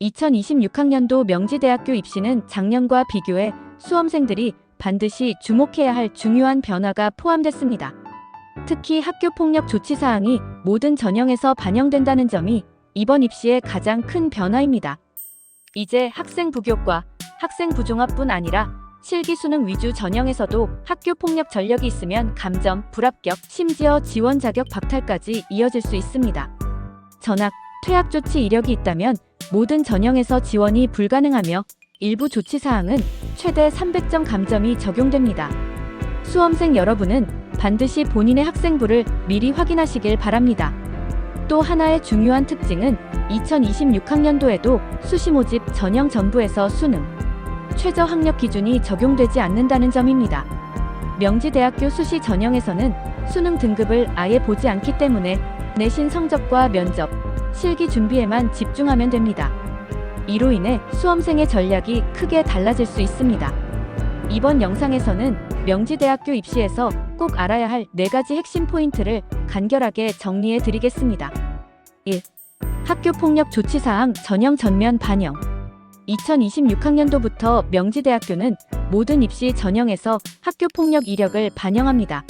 2026학년도 명지대학교 입시는 작년과 비교해 수험생들이 반드시 주목해야 할 중요한 변화가 포함됐습니다. 특히 학교폭력 조치 사항이 모든 전형에서 반영된다는 점이 이번 입시의 가장 큰 변화입니다. 이제 학생 부교과 학생 부종합뿐 아니라 실기 수능 위주 전형에서도 학교 폭력 전력이 있으면 감점, 불합격, 심지어 지원 자격 박탈까지 이어질 수 있습니다. 전학, 퇴학 조치 이력이 있다면 모든 전형에서 지원이 불가능하며 일부 조치 사항은 최대 300점 감점이 적용됩니다. 수험생 여러분은 반드시 본인의 학생부를 미리 확인하시길 바랍니다. 또 하나의 중요한 특징은 2026학년도에도 수시 모집 전형 전부에서 수능, 최저 학력 기준이 적용되지 않는다는 점입니다. 명지대학교 수시 전형에서는 수능 등급을 아예 보지 않기 때문에 내신 성적과 면접, 실기 준비에만 집중하면 됩니다. 이로 인해 수험생의 전략이 크게 달라질 수 있습니다. 이번 영상에서는 명지대학교 입시에서 꼭 알아야 할 네 가지 핵심 포인트를 간결하게 정리해 드리겠습니다. 1. 학교 폭력 조치 사항 전형 전면 반영. 2026학년도부터 명지대학교는 모든 입시 전형에서 학교 폭력 이력을 반영합니다.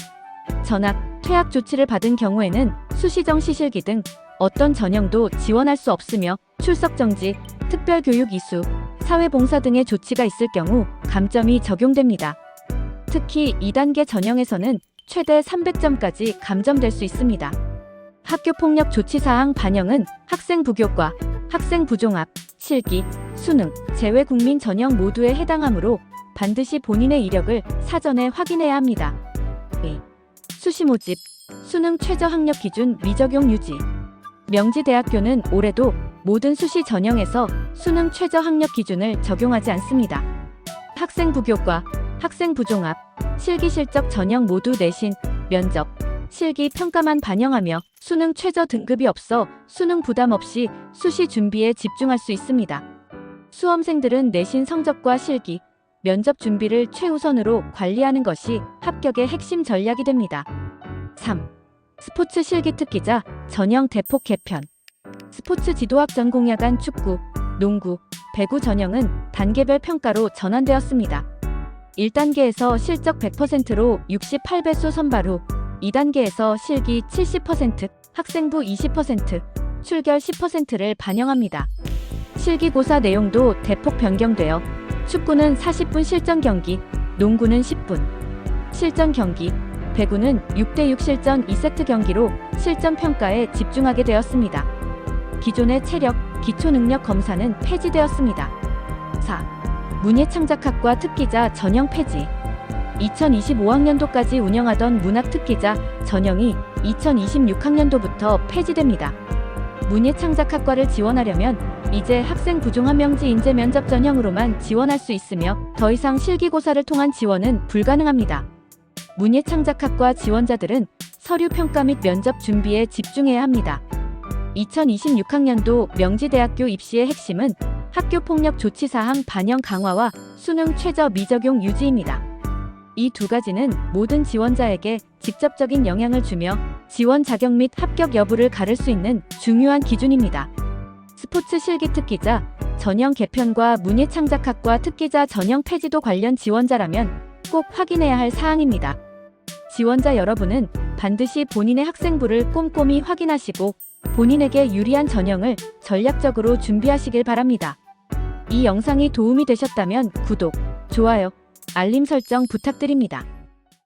전학, 퇴학 조치를 받은 경우에는 수시정 시실기 등 어떤 전형도 지원할 수 없으며 출석 정지, 특별 교육 이수, 사회봉사 등의 조치가 있을 경우 감점이 적용됩니다. 특히 2단계 전형에서는 최대 300점까지 감점될 수 있습니다. 학교 폭력 조치 사항 반영은 학생 부교과 학생 부종합, 실기, 수능, 재외 국민 전형 모두에 해당하므로 반드시 본인의 이력을 사전에 확인해야 합니다. 2. 수시 모집, 수능 최저 학력 기준 미적용 유지. 명지대학교는 올해도 모든 수시 전형에서 수능 최저 학력 기준을 적용하지 않습니다. 학생 부 교과 학생 부 종합, 실기 실적 전형 모두 내신, 면접, 실기 평가만 반영하며 수능 최저 등급이 없어 수능 부담 없이 수시 준비에 집중할 수 있습니다. 수험생들은 내신 성적과 실기, 면접 준비를 최우선으로 관리하는 것이 합격의 핵심 전략이 됩니다. 3. 스포츠 실기 특 기자 전형 대폭 개편. 스포츠 지도학 전공야간 축구, 농구, 배구 전형은 단계별 평가로 전환되었습니다. 1단계에서 실적 100%로 68배수 선발 후 2단계에서 실기 70%, 학생부 20%, 출결 10%를 반영합니다. 실기고사 내용도 대폭 변경되어 축구는 40분 실전 경기, 농구는 10분, 실전 경기, 배구는 6대6 실전 2세트 경기로 실전 평가에 집중하게 되었습니다. 기존의 체력, 기초 능력 검사는 폐지되었습니다. 4. 문예창작학과 특기자 전형 폐지. 2025학년도까지 운영하던 문학 특기자 전형이 2026학년도부터 폐지됩니다. 문예창작학과를 지원하려면 이제 학생 부종한 명지 인재 면접 전형으로만 지원할 수 있으며 더 이상 실기고사를 통한 지원은 불가능합니다. 문예창작학과 지원자들은 서류 평가 및 면접 준비에 집중해야 합니다. 2026학년도 명지대학교 입시의 핵심은 학교 폭력 조치 사항 반영 강화와 수능 최저 미적용 유지입니다. 이 두 가지는 모든 지원자에게 직접적인 영향을 주며 지원 자격 및 합격 여부를 가를 수 있는 중요한 기준입니다. 스포츠 실기 특기자 전형 개편과 문예창작학과 특기자 전형 폐지도 관련 지원자라면 꼭 확인해야 할 사항입니다. 지원자 여러분은 반드시 본인의 학생부를 꼼꼼히 확인하시고 본인에게 유리한 전형을 전략적으로 준비하시길 바랍니다. 이 영상이 도움이 되셨다면 구독, 좋아요, 알림 설정 부탁드립니다.